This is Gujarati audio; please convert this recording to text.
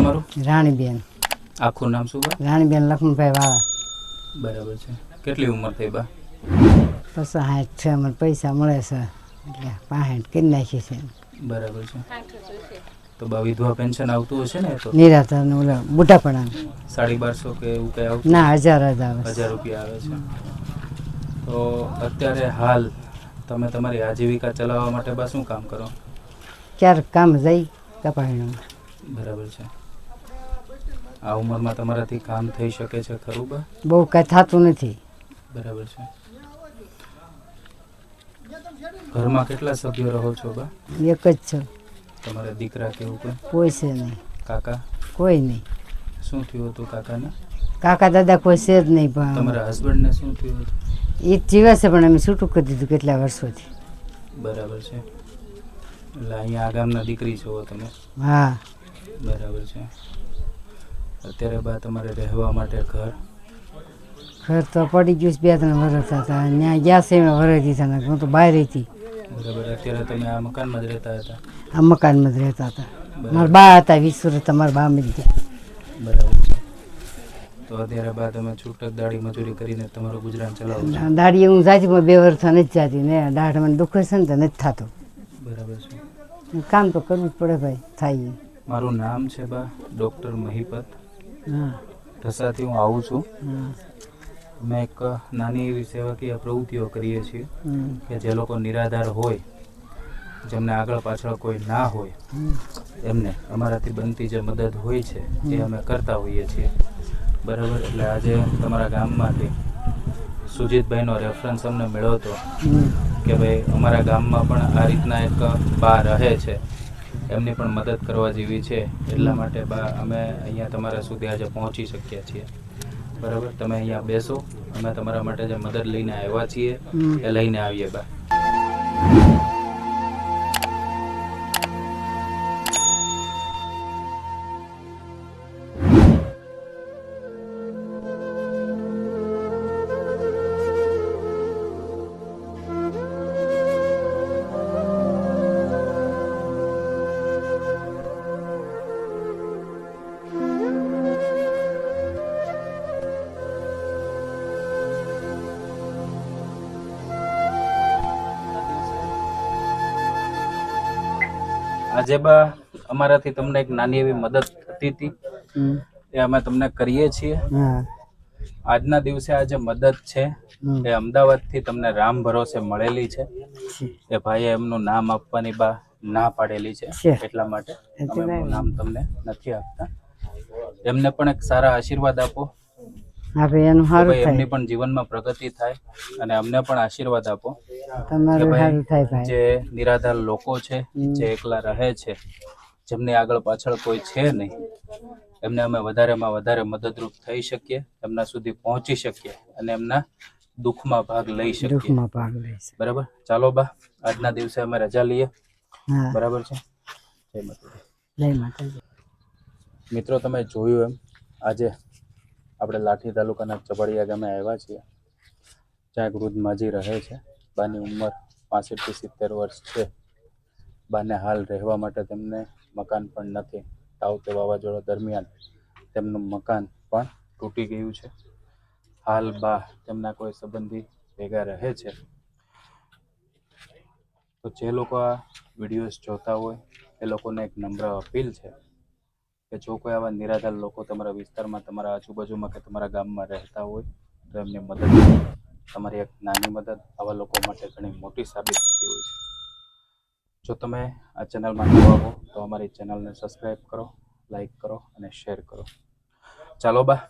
તમારું? રાણીબેન. આખું નામ શું બા રાણીબેન લક્ષ્મણભાઈ વાળા. બરાબર છે. કેટલી ઉંમર થઈ બા? પચાસ સાઠ છે મને પૈસા મળે છે એટલે પાસઠ કરી નાખી છે. બરાબર છે. તો બા વિધવા પેન્શન આવતું હશે ને તો? નિરાધારનું ઓલા બુઢાપણા સાડી બારસો કે એવું કંઈ આવતું? ના હજાર જ આવે હજાર રૂપિયા આવે છે. તો અત્યારે હાલ તમે તમારી આજીવિકા ચલાવવા માટે બા શું કામ કરો? ક્યારેક કામ જઈ કપાણીનું બરાબર છે. આ ઉંમરમાં તમારાથી કામ થઈ શકે છે ખરું બા? બહુ કાંઈ થતું નથી. બરાબર છે. ઘરમાં કેટલા સભ્યો રહો છો બા? એક જ છે. તમારા દીકરા કેવું કોઈ? કોઈ છે નહીં. કાકા? કોઈ નહીં. શું થયું હતું કાકાને? કાકા દાદા કોઈ છે જ નહીં પણ તમારા હસબન્ડને શું થયું હતું? એ જીવે છે પણ અમે છૂટું કરી દીધું કેટલા વર્ષોથી. બરાબર છે. એટલે અહીંયા આ ગામના દીકરી છો તમે? હા. બરાબર છે. અત્યારે બા તમારે રહેવા માટે ઘર? ઘર તો પડી ગયું બે ત્રણ વર્ષ હતા. ત્યાં ગયા છે એમાં વરસ દીધા હું તો બહાર હતી. બરાબર અત્યારે તમે આ મકાનમાં જ રહેતા હતા? આ મકાનમાં જ રહેતા હતા. મારા બા હતા વીસ વર્ષ તમારા બા મળી ગયા. બરાબર તો અત્યારે બાદ તમે છૂટક દાડી મજૂરી કરીને તમારું ગુજરાન ચલાવો દાડી હું જાતી પણ બે વર્ષ નથી જાતી. ને દાઢ મને દુખે છે ને તો નથી થતો. બરાબર છે. કામ તો કરવું જ પડે ભાઈ થાય મારું નામ છે બા ડૉક્ટર મહિપત. ઢસાથી હું આવું છું. અમે એક નાની એવી સેવાકીય પ્રવૃત્તિઓ કરીએ છીએ કે જે લોકો નિરાધાર હોય જેમને આગળ પાછળ કોઈ ના હોય એમને અમારાથી બનતી જે મદદ હોય છે એ અમે કરતા હોઈએ છીએ. બરાબર? એટલે આજે તમારા ગામમાંથી સુજીતભાઈનો રેફરન્સ અમને મેળવતો કે ભાઈ અમારા ગામમાં પણ આ રીતના એક બા રહે છે. એમની પણ મદદ કરવા જેવી છે. એટલા માટે બા અમે અહીંયા તમારા સુધી આજે પહોંચી શક્યા છીએ. બરાબર? તમે અહીંયા બેસો. અમે તમારા માટે જે મદદ લઈને આવ્યા છીએ એ લઈને આવીએ બા. આજે બા અમારાથી તમને એક નાની એવી મદદ થતી હતી. એ અમે તમને કરીએ છીએ. આજના દિવસે આ જે મદદ છે. એ અમદાવાદથી તમને રામ ભરોસે મળેલી છે. એ ભાઈએ એમનું નામ આપવાની બા ના પાડેલી છે. એટલા માટે અમે એમનું નામ તમને નથી આપતા. એમને પણ એક સારા આશીર્વાદ આપો. એમની પણ જીવનમાં પ્રગતિ થાય અને અમને પણ આશીર્વાદ આપો. તમારું સારું થાય ભાઈ. જે નિરાધાર લોકો છે જે એકલા રહે છે જેમની આગળ પાછળ કોઈ છે નહીં એમને અમે વધારેમાં વધારે મદદરૂપ થઈ શકીએ એમના સુધી પહોંચી શકીએ અને એમના દુઃખમાં ભાગ લઈ શકીએ. દુઃખમાં ભાગ લઈ બરાબર? ચાલો બા આજના દિવસે અમે રજા લઈએ. બરાબર છે? જય માતાજી. જય માતાજી. મિત્રો તમે જોયું એમ આજે આપણે લાઠી તાલુકાના ચબડિયા ગામે આવ્યા છીએ. જ્યાં એક વૃદ્ધ માજી રહે છે. બાની ઉંમર પાસઠથી સિત્તેર વર્ષ છે. બાને હાલ રહેવા માટે તેમને મકાન પણ નથી. તાવ કે વાવાઝોડા દરમિયાન તેમનું મકાન પણ તૂટી ગયું છે. હાલ બા તેમના કોઈ સંબંધી ભેગા રહે છે. તો જે લોકો આ વિડીયોઝ જોતા હોય, એ લોકોને એક નમ્ર અપીલ છે કે જો કોઈ આવા નિરાધાર લોકો તમારા વિસ્તારમાં, તમારા આજુબાજુમાં કે તમારા ગામમાં રહેતા હોય, તો એમની મદદ. તમારી એક નાની મદદ આવા લોકો માટે ઘણી મોટી સાબિત થતી હોય છે. જો તમે આ ચેનલમાં નવા હો તો અમારી ચેનલને સબસ્ક્રાઈબ કરો લાઈક કરો અને શેર કરો. ચાલો બા.